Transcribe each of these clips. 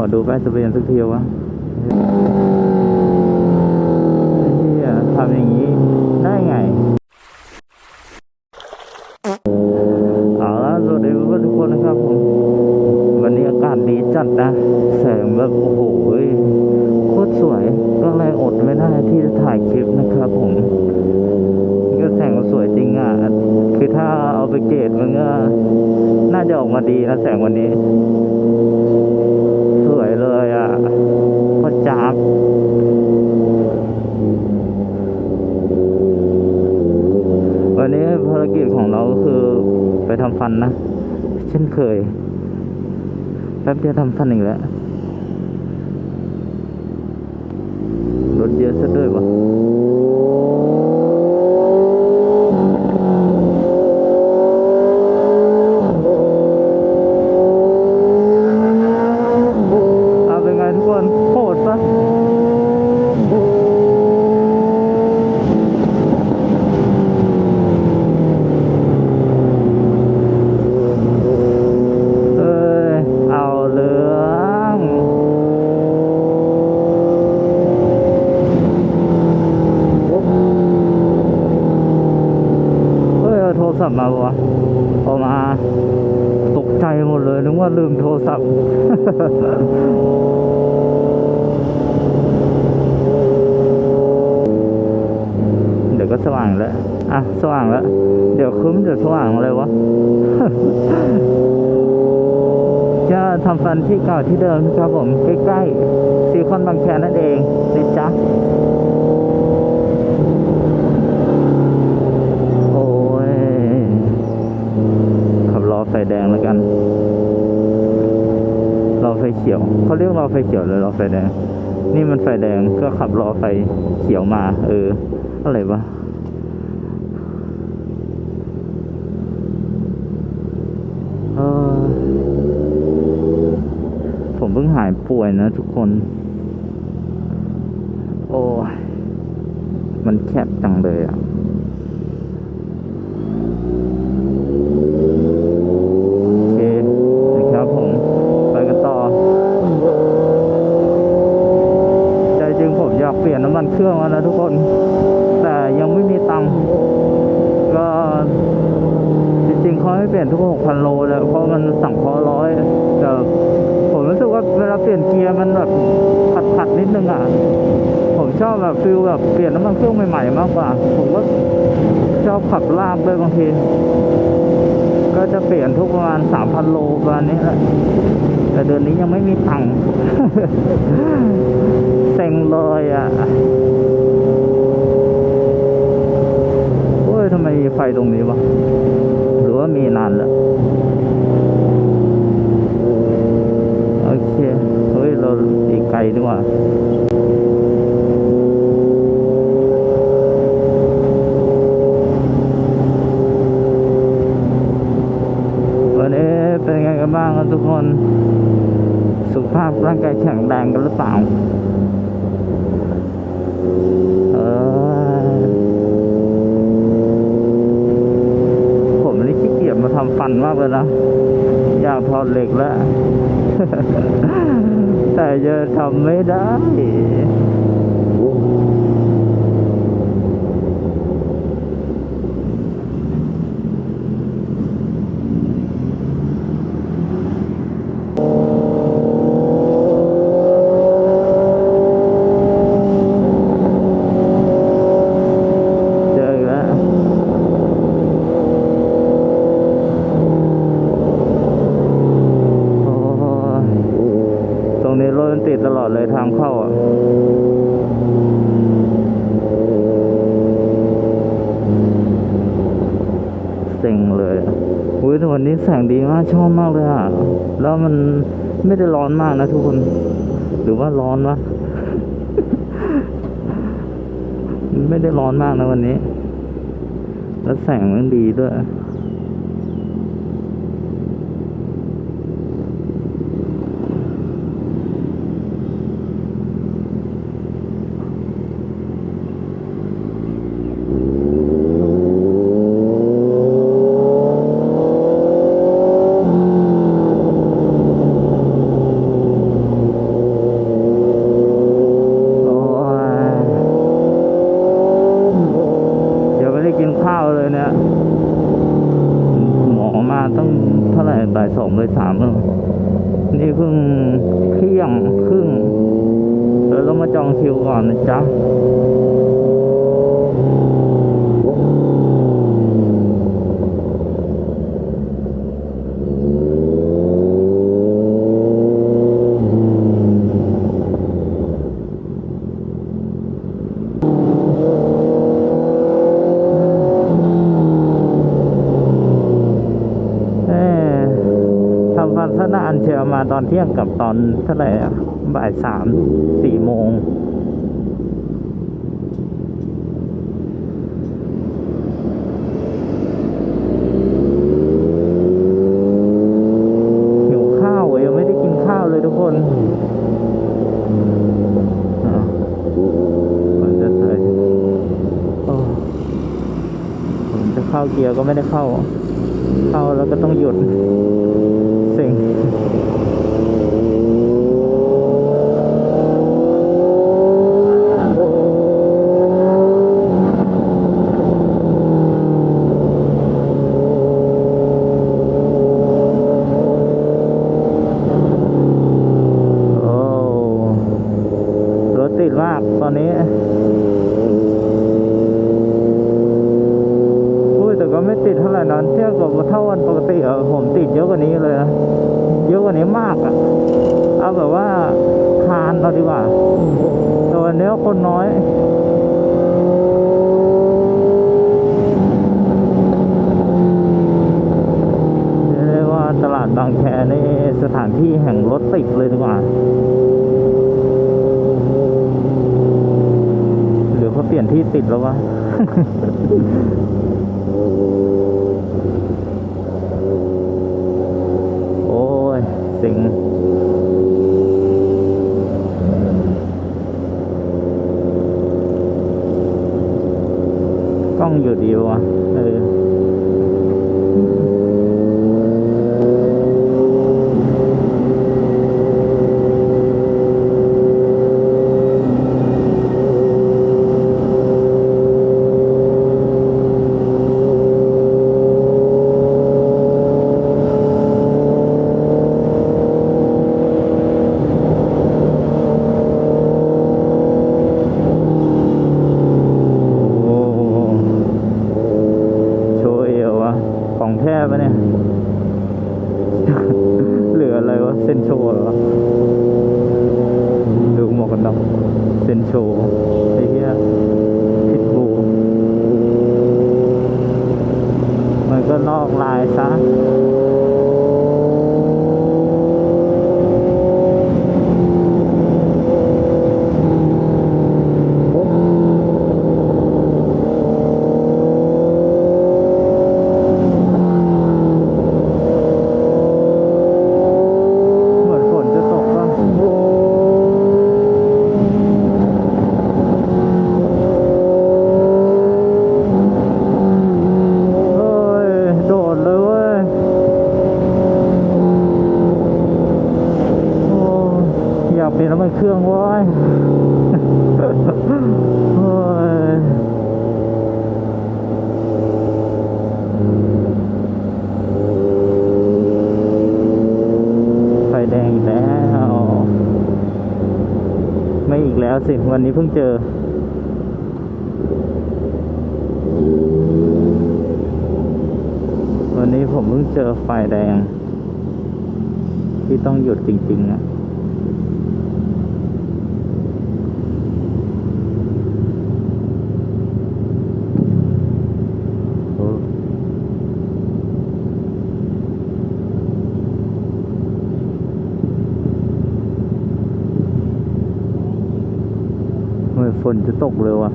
อดูป้ายทะเบียนสักทีวะเฮียทำอย่างนี้ได้ไง เอาละสวัสดีทุกคนนะครับผม วันนี้อากาศดีจัดนะ แสงแบบโอ้โหโคตรสวย ก็เลยอดไม่ได้ที่จะถ่ายคลิปนะครับผมก็แสงมันสวยจริงอะ คือถ้าเอาไปเกรดมันก็น่าจะออกมาดีนะแสงวันนี้ สวยเลยอะโคตร จ้าวันนี้ภารกิจของเราคือไปทำฟันนะ เช่นเคย แป๊บเดียวทำฟันอีกแล้วรถเยอะซะด้วยวะเอาเป็นไงทุกคนโหดปะเอ้ย เอาเรื่องเฮ้ยเอาโทรศั พท์มาปะวะเอามาตกใจหมดเลยนึกว่าลืมโทรศัพท์เดี๋ยวก็สว่างแล้ว อะ สว่างแล้ว เดี๋ยวครึ้มเดี๋ยวสว่างอะไรวะ จะทำฟันที่เก่าที่เดิมนะครับผม ใกล้ๆซีคอนบางแคนั่นเองนะจ๊ะ โอ้ย ขับรอไฟแดงแล้วกัน รอไฟ เขียวเขาเรียกรอไฟเขียวเลยรอไฟแดง นี่มันไฟแดงก็ขับรอไฟเขียวมา เออ อะไรวะเออผมเพิ่งหายป่วยนะทุกคน โอ้มันแคบจังเลยอะอเคนะครับผม ไปกันต่อ ใจจริงผมอยากเปลี่ยนน้ำมันเครื่อง แล้วทุกคน แต่ยังไม่มีตังค์ก็จริงๆเขาให้เปลี่ยนทุก6,000โลเลยเพราะมันสั่งคอร้อยแต่ผมรู้สึกว่าเวลาเปลี่ยนเกียร์มันแบบขัดๆนิดนึงอะผมชอบแบบฟิลแบบเปลี่ยนน้ำมันเครื่องใหม่ๆมากกว่า ผมก็ชอบขับลากด้วยบางทีก็จะเปลี่ยนทุกประมาณ3,000โลประมาณนี้แหละแต่เดือนนี้ยังไม่มีตังค์เซ็งเลยอะ โอ้ย ทำไมไฟตรงนี้วะ หรือว่ามีนานแล้วโอเค เฮ้ย เราอีกไกลดีกว่าวันนี้เป็นไงกันบ้างครับทุกคน สุขภาพร่างกายแข็งแรงกันหรือเปล่า เออ ผมนี่ขี้เกียจมาทำฟันมากเลยนะ อยากถอดเหล็ก แล้ว แต่จะทำไม่ได้ เจออีกแล้ว โอ้ยตรงนี้รถมันติดตลอดเลยทางเข้าอะ เซ็งเลยอะอุ้ย แสงดีมากชอบมากเลยอะแล้วมันไม่ได้ร้อนมากนะทุกคน หรือว่าร้อนวะไม่ได้ร้อนมากนะวันนี้ แล้วแสงมันดีด้วย จองคิวก่อนนะจ๊ะเอ่อทำฟันซะนานเชียวมาตอนเที่ยงกับตอนเท่าไหร่อะ บ่ายสามสี่โมง หิวข้าวอะยังไม่ได้กินข้าวเลยทุกคนอะมันจะใส่โอ้ผมจะเข้าเกียร์ก็ไม่ได้เข้า เข้าแล้วก็ต้องหยุดเสิ่งโอ้รถติดมากตอนนี้ อุ้ยแต่ก็ไม่ติดเท่าไหร่นะเทียบกับเท่าวันปกติเออผม ติดเยอะกว่านี้เลยนะเยอะกว่านี้มากอะเอาแบบว่าคานเอาดีกว่าแต่วันนี้คนน้อยเรียกว่าตลาดบางแคในสถานที่แห่งรถติดเลยดีกว่าหรือเขาเปลี่ยนที่ติดแล้ววะ โอ้ ยสิงกล้องอยู่ดีวะเออ โอ้โหโชว์เอวอะของแท้ปะเนี่ย เหลืออะไรวะ เส้นโชว์เหรอ ดูหมวกกันน็อกเส้นโชว์ไอ้เหี้ยพิทบูมันก็นอกลายซะ เหมือนฝนจะตกป่ะเอ้ย โดดเลยเว้ย โอ้อยากเปลี่ยนังว้ยโอ้ยไฟแดงอีกแล้ว ไม่อีกแล้วสิ วันนี้เพิ่งเจอวันนี้ผมเพิ่งเจอไฟแดง ที่ต้องหยุดจริงๆอะ โอ้ ทำไม ฝนจะตกเลยวะ่ะ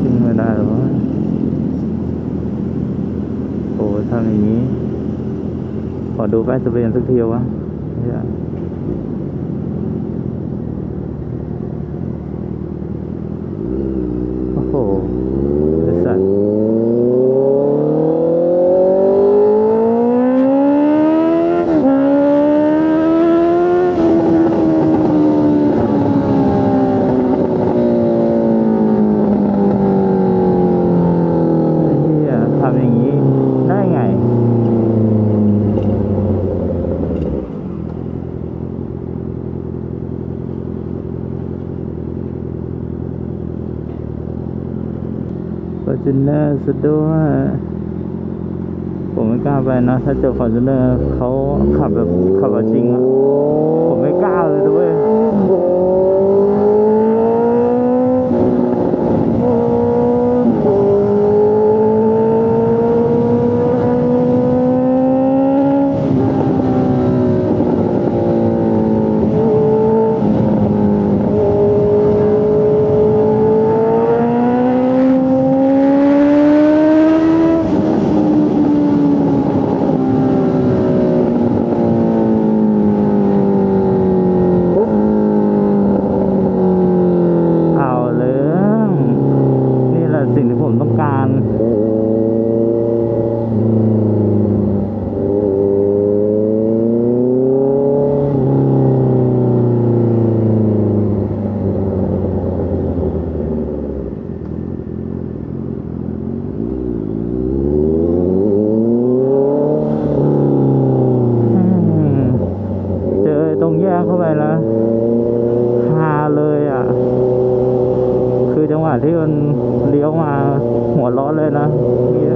ขึ้นไม่ได้หรอวะโอ้ทำอย่างนี้ ขอดูป้ายทะเบียนสักทีวะเหี้ย อร์จูเนอร์สะด้วยผมไม่กล้าไปนะถ้าเจอฟอร์จูเนอร์เขาขับแบบขับแบบจริงอะผมไม่กล้าเลยด้วย เอาเรื่องนี่แหละสิ่งที่ผมต้องการอืมเจอตรงแยกเข้าไปแล้ว ที่มันเลี้ยวมาหัวเร้อนเลยนะเมื่อกี้